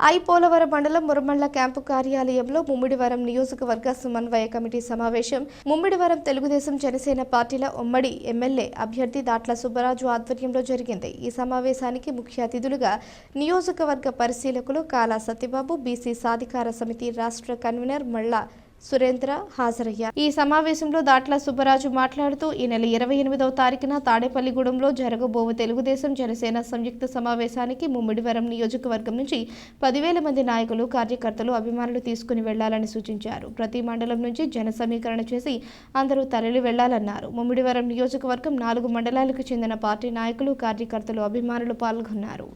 I Polavaram మండలం Muramalla camp కార్యాలయంలో ముమ్మిడివరం నియోజకవర్గ సమన్వయ కమిటీ సమావేశం. ముమ్మిడివరం తెలుగుదేశం జనసేన పార్టీల ఉమ్మడి ఎమ్మెల్యే అభ్యర్థి దాట్ల సుబ్బరాజు ఆధ్వర్యంలో జరిగింది. ఈ సమావేశానికి ముఖ్య అతిథులుగా నియోజకవర్గ పరిశీలకులు కాలా సత్యబాబు బీసీ సాధికార సమితి రాష్ట్ర కన్వీనర్ మళ్ళా సురేంద్ర హాజరయ్యారు. ఈ సమావేశంలో దాట్ల సుబ్బరాజు మాట్లాడుతూ ఈ నెల ఇరవై ఎనిమిదవ తారీఖున తాడేపల్లిగూడెంలో జరగబోవు తెలుగుదేశం జనసేన సంయుక్త సమావేశానికి ముమ్మిడివరం నియోజకవర్గం నుంచి పదివేల మంది నాయకులు కార్యకర్తలు అభిమానులు తీసుకుని వెళ్ళాలని సూచించారు. ప్రతి మండలం నుంచి జన సమీకరణ చేసి అందరూ తరలి వెళ్ళాలన్నారు. ముమ్మిడివరం నియోజకవర్గం నాలుగు మండలాలకు చెందిన పార్టీ నాయకులు కార్యకర్తలు అభిమానులు పాల్గొన్నారు.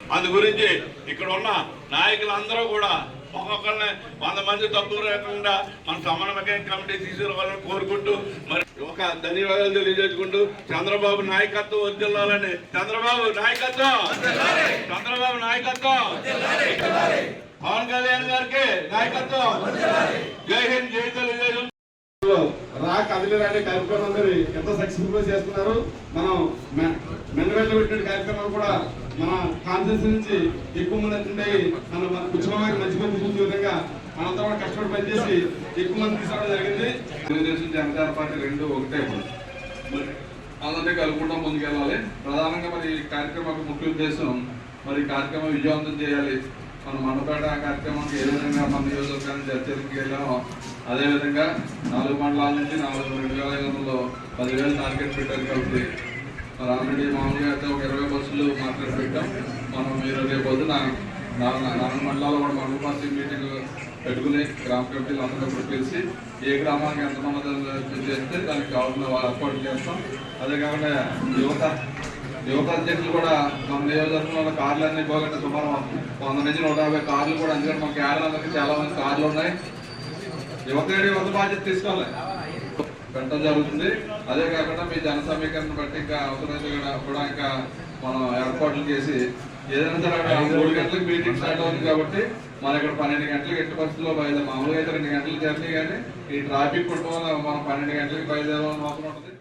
అందు గురించి ఇక్కడ ఉన్న నాయకులందరూ కూడా ఒక్కొక్కరిని వంద మంది తప్పు లేకుండా మన సమన్వయ కమిటీ తీసుకురావాలని కోరుకుంటూ మరి ఒక ధన్యవాదాలు తెలియజేసుకుంటూ చంద్రబాబు నాయకత్వం వదిలాలని చంద్రబాబు నాయకత్వం! చంద్రబాబు నాయకత్వం! పవన్ కళ్యాణ్ గారికి నాయకత్వం! జై హింద్ జై తెలుగుదేశం! రా కదిలిరాని కార్యక్రమం అందరి ఎంత సక్సెస్ఫుల్గా చేస్తున్నారు? మనం మెండవేళ్ళ పెట్టిన కార్యక్రమాలు కూడా మన కాన్ఫరెన్స్ నుంచి ఎక్కువ మంది అటెండ్ అయ్యి మన మన మంచి మంది చూసే విధంగా మనంతా కూడా కష్టపడి పనిచేసి ఎక్కువ మంది తీసుకోవడం జరిగింది. తెలుగుదేశం జనతా పార్టీ రెండు ఒకటే మరి అందరినీ కలుపుకుంటూ ముందుకెళ్ళాలి. ప్రధానంగా మరి ఈ కార్యక్రమం ముఖ్య ఉద్దేశం మరి కార్యక్రమం విజయవంతం చేయాలి. మన మండపేట కార్యక్రమానికి ఏ విధంగా మన నియోజకవర్గాన్ని చర్చలకు వెళ్ళామో అదేవిధంగా నాలుగు మండలాల నుంచి నాలుగు రెండు వేల ఐదు వందలు పదివేలు టార్గెట్ పెట్టారు కాబట్టి మరి ఆల్రెడీ మామూలుగా అయితే ఒక ఇరవై బస్సులు మాట్లాడి పెట్టాం. మనం మీరు రేపు పొద్దున నాలుగు నాలుగు మండలాల్లో కూడా మండల పార్టీ మీటింగ్ పెట్టుకుని గ్రామ కమిటీలు అందరూ పిలిచి ఏ గ్రామానికి ఎంత మంది చేస్తే దానికి కావాల్సిన ఏర్పాట్లు చేస్తాం. అదే కాకుండా యువత యువత అధ్యక్షులు కూడా మన నియోజకవర్గంలో కార్లు అన్ని పోగొట్టే సుమారు వంద నుంచి నూట యాభై కార్లు కూడా అందుకని మన కేరళ చాలా మంది కార్లు ఉన్నాయి. యువత యువత బాధ్యత తీసుకోవాలి. పెట్టడం జరుగుతుంది. అదే కాకుండా మీ జన సమీకరణ బట్టి ఇంకా అవసరమైతే కూడా- ఇంకా మనం ఏర్పాట్లు చేసి ఏదైనా సరే మూడు గంటలకు మీటింగ్ స్టార్ట్ అవుతుంది కాబట్టి మన ఇక్కడ పన్నెండు గంటలకు ఎట్టి పరిస్థితుల్లో బయలుదేరి మామూలుగా అయితే రెండు గంటలు జర్నీ కానీ ఈ ట్రాఫిక్ ఉండటం వల్ల మనం పన్నెండు గంటలకు బయలుదేరాలని అవసరం ఉంటుంది.